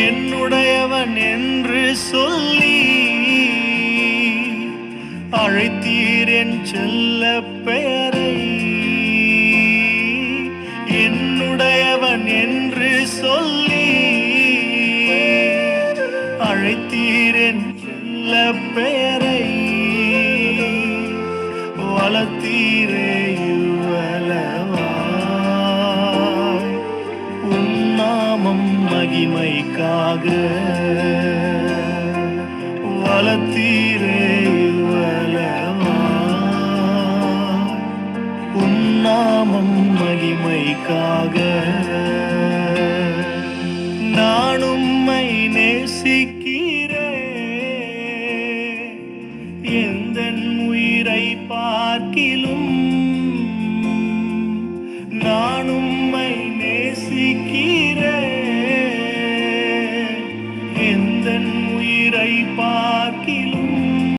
என்னுடையவன் என்று சொல்லி அழைத்தீர் என் செல்ல பெயரை என்னுடையவன் என்று சொல்லி அழைத்தீரன் என் செல்ல பெயரை வளர்த்தீர் மகிமைக்காக. வளர்த்தீரே இவ்வளவாய் உன் மகிமைக்காக. நான் உம்மை நேசிக்கிறேன். எந்த உயிரை பார்க்கிலும். நான் தன் உயிரை பார்